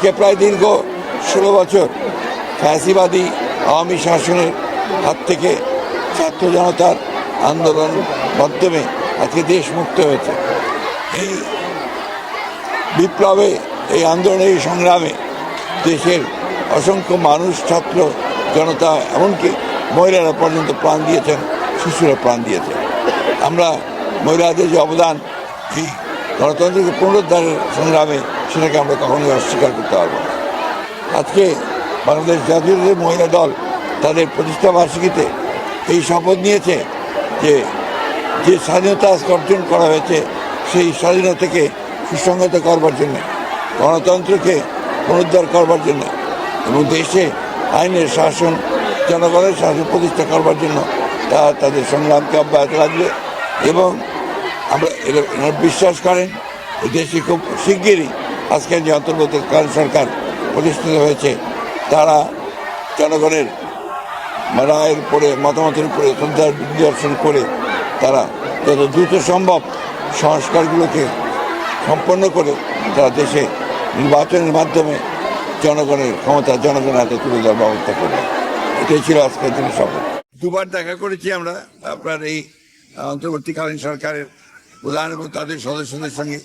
আজকে প্রায় দীর্ঘ ষোলো বছর ফ্যাসিবাদী আওয়ামী শাসনের হাত থেকে ছাত্র জনতার আন্দোলন মাধ্যমে আজকে দেশ মুক্ত হয়েছে। এই বিপ্লবে, এই আন্দোলনে, এই সংগ্রামে দেশের অসংখ্য মানুষ, ছাত্র জনতা, এমনকি মহিলারা পর্যন্ত প্রাণ দিয়েছেন, শিশুরা প্রাণ দিয়েছেন। আমরা মহিলাদের যে অবদান, এই গণতন্ত্রকে পুনরুদ্ধারের সংগ্রামে সেটাকে আমরা কখনোই অস্বীকার করতে পারব না। আজকে বাংলাদেশ জাতীয় যে মহিলা দল তাদের প্রতিষ্ঠা বার্ষিকীতে এই শপথ নিয়েছে যে যে স্বাধীনতা অর্জন করা হয়েছে, সেই স্বাধীনতাকে সুসংগত করবার জন্য, গণতন্ত্রকে পুনরুদ্ধার করবার জন্য এবং দেশে আইনের শাসন, জনগণের শাসন প্রতিষ্ঠা করবার জন্য তা তাদের সংগ্রামকে অব্যাহত রাখবে এবং আমরা এরা বিশ্বাস করেন দেশে খুব শিগগিরই আজকের যে অন্তর্বর্তীকালীন সরকার প্রতিষ্ঠিত হয়েছে, তারা জনগণের রায়ের উপরে, মতামতের উপরে শ্রদ্ধার নিদর্শন করে তারা যত দ্রুত সম্ভব সংস্কারগুলোকে সম্পন্ন করে তারা দেশে নির্বাচনের মাধ্যমে জনগণের ক্ষমতা, জনগণের হাতে তুলে দেওয়ার ব্যবস্থা করবে। এটাই ছিল আজকের দিনের শপথ দুবার দেখা করেছি আমরা আপনার এই অন্তর্বর্তীকালীন সরকারের প্রধান এবং তাদের সদস্যদের সঙ্গে।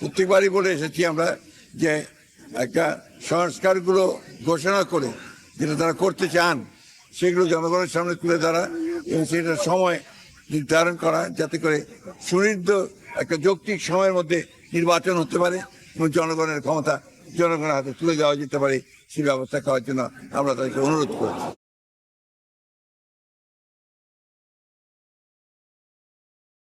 প্রত্যেকবারই বলে এসেছি আমরা যে একটা সংস্কারগুলো ঘোষণা করে যেটা তারা করতে চান, সেগুলো জনগণের সামনে তুলে ধরা এবং সেটা সময় নির্ধারণ করা যাতে করে সুনির্দ একটা যৌক্তিক সময়ের মধ্যে নির্বাচন হতে পারে এবং জনগণের ক্ষমতা জনগণের হাতে তুলে দেওয়া যেতে পারে সেই ব্যবস্থা করার জন্য আমরা তাদেরকে অনুরোধ করছি।